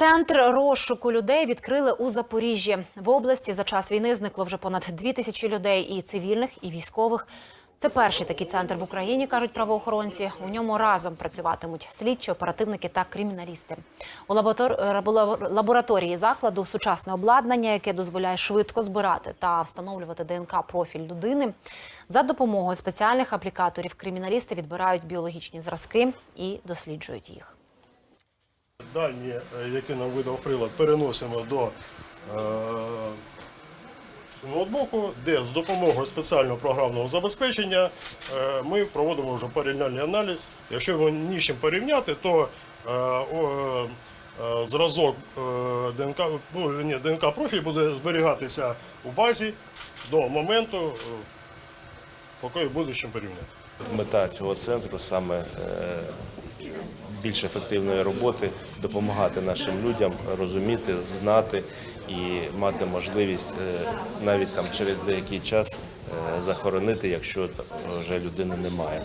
Центр розшуку людей відкрили у Запоріжжі. В області за час війни зникло вже понад дві тисячі людей і цивільних, і військових. Це перший такий центр в Україні, кажуть правоохоронці. У ньому разом працюватимуть слідчі, оперативники та криміналісти. У лабораторії закладу сучасне обладнання, яке дозволяє швидко збирати та встановлювати ДНК профіль людини. За допомогою спеціальних аплікаторів криміналісти відбирають біологічні зразки і досліджують їх. Дані, е, які нам видав прилад, переносимо до е, ноутбуку, де з допомогою спеціального програмного забезпечення е, ми проводимо вже порівняльний аналіз. Якщо його ні з чим порівняти, то зразок ДНК, ну, ні, ДНК профіль буде зберігатися у базі до моменту, поки буде чим порівняти. Мета цього центру саме більш ефективної роботи, допомагати нашим людям розуміти, знати і мати можливість е, навіть там через деякий час е, захоронити, якщо вже людини немає.